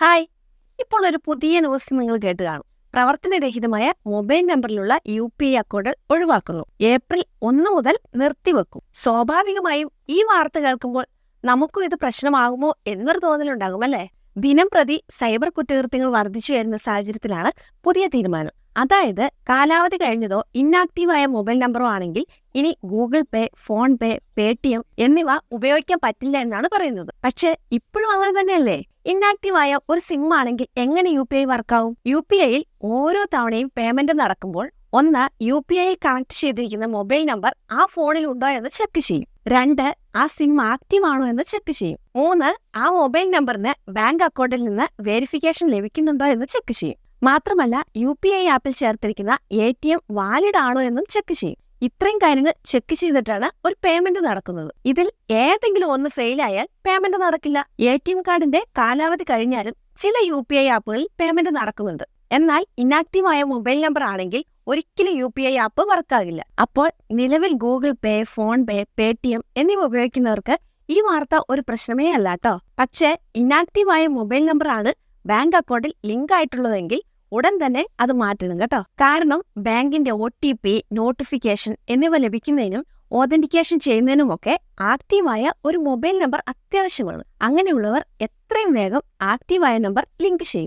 Hi. ഇപ്പോൾ ഒരു പുതിയ ന്യൂസ് നിങ്ങൾ കേട്ട് കാണും. പ്രവർത്തനരഹിതമായ മൊബൈൽ നമ്പറിലുള്ള യു പി ഐ അക്കൗണ്ട് ഒഴിവാക്കുന്നു. ഏപ്രിൽ ഒന്ന് മുതൽ നിർത്തിവെക്കും. സ്വാഭാവികമായും ഈ വാർത്ത കേൾക്കുമ്പോൾ നമുക്കും ഇത് പ്രശ്നമാകുമോ എന്നൊരു തോന്നലുണ്ടാകും അല്ലേ? ദിനം പ്രതി സൈബർ കുറ്റകൃത്യങ്ങൾ വർദ്ധിച്ചു വരുന്ന സാഹചര്യത്തിലാണ് പുതിയ തീരുമാനം. അതായത് കാലാവധി കഴിഞ്ഞതോ ഇന്നാക്റ്റീവായ മൊബൈൽ നമ്പറോ ആണെങ്കിൽ ഇനി Google Pay PhonePe Paytm എന്നിവ ഉപയോഗിക്കാൻ പറ്റില്ല എന്നാണ് പറയുന്നത്. പക്ഷെ ഇപ്പോഴും അങ്ങനെ തന്നെയല്ലേ? ഇന്നാക്റ്റീവായ ഒരു സിം ആണെങ്കിൽ എങ്ങനെ യു പി ഐ വർക്കാവും യു പി ഐയിൽ ഓരോ തവണയും പേയ്മെന്റ് നടക്കുമ്പോൾ ഒന്ന് യു പി ഐ കണക്ട് ചെയ്തിരിക്കുന്ന മൊബൈൽ നമ്പർ ആ ഫോണിൽ ഉണ്ടോ എന്ന് ചെക്ക് ചെയ്യും. രണ്ട് ആ സിം ആക്റ്റീവ് ആണോ എന്ന് ചെക്ക് ചെയ്യും. മൂന്ന് ആ മൊബൈൽ നമ്പറിന് ബാങ്ക് അക്കൗണ്ടിൽ നിന്ന് വെരിഫിക്കേഷൻ ലഭിക്കുന്നുണ്ടോ എന്ന് ചെക്ക് ചെയ്യും. മാത്രമല്ല യു പി ഐ ആപ്പിൽ ചേർത്തിരിക്കുന്ന എ ടി എം വാലിഡ് ആണോ എന്നും ചെക്ക് ചെയ്യും. ഇത്രയും കാര്യങ്ങൾ ചെക്ക് ചെയ്തിട്ടാണ് ഒരു പേയ്മെന്റ് നടക്കുന്നത്. ഇതിൽ ഏതെങ്കിലും ഒന്ന് ഫെയിൽ ആയാൽ പേയ്മെന്റ് നടക്കില്ല. എ ടി എം കാർഡിന്റെ കാലാവധി കഴിഞ്ഞാലും ചില യു പി ഐ ആപ്പുകളിൽ പേയ്മെന്റ് നടക്കുന്നുണ്ട്. എന്നാൽ ഇനാക്റ്റീവ് ആയ മൊബൈൽ നമ്പർ ആണെങ്കിൽ ഒരിക്കലും യു പി ഐ ആപ്പ് വർക്കാകില്ല അപ്പോൾ നിലവിൽ Google Pay PhonePe Paytm എന്നിവ ഉപയോഗിക്കുന്നവർക്ക് ഈ വാർത്ത ഒരു പ്രശ്നമേ അല്ല കേട്ടോ പക്ഷേ ഇനാക്റ്റീവ് ആയ മൊബൈൽ നമ്പർ ആണ് ബാങ്ക് അക്കൗണ്ടിൽ ലിങ്ക് ആയിട്ടുള്ളതെങ്കിൽ ഉടൻ തന്നെ അത് മാറ്റണം കേട്ടോ. കാരണം ബാങ്കിന്റെ ഒ ടി പി നോട്ടിഫിക്കേഷൻ എന്നിവ ലഭിക്കുന്നതിനും ഓതന്റിക്കേഷൻ ചെയ്യുന്നതിനുമൊക്കെ ആക്റ്റീവായ ഒരു മൊബൈൽ നമ്പർ അത്യാവശ്യമാണ്. അങ്ങനെയുള്ളവർ എത്രയും വേഗം ആക്റ്റീവായ നമ്പർ ലിങ്ക് ചെയ്യും.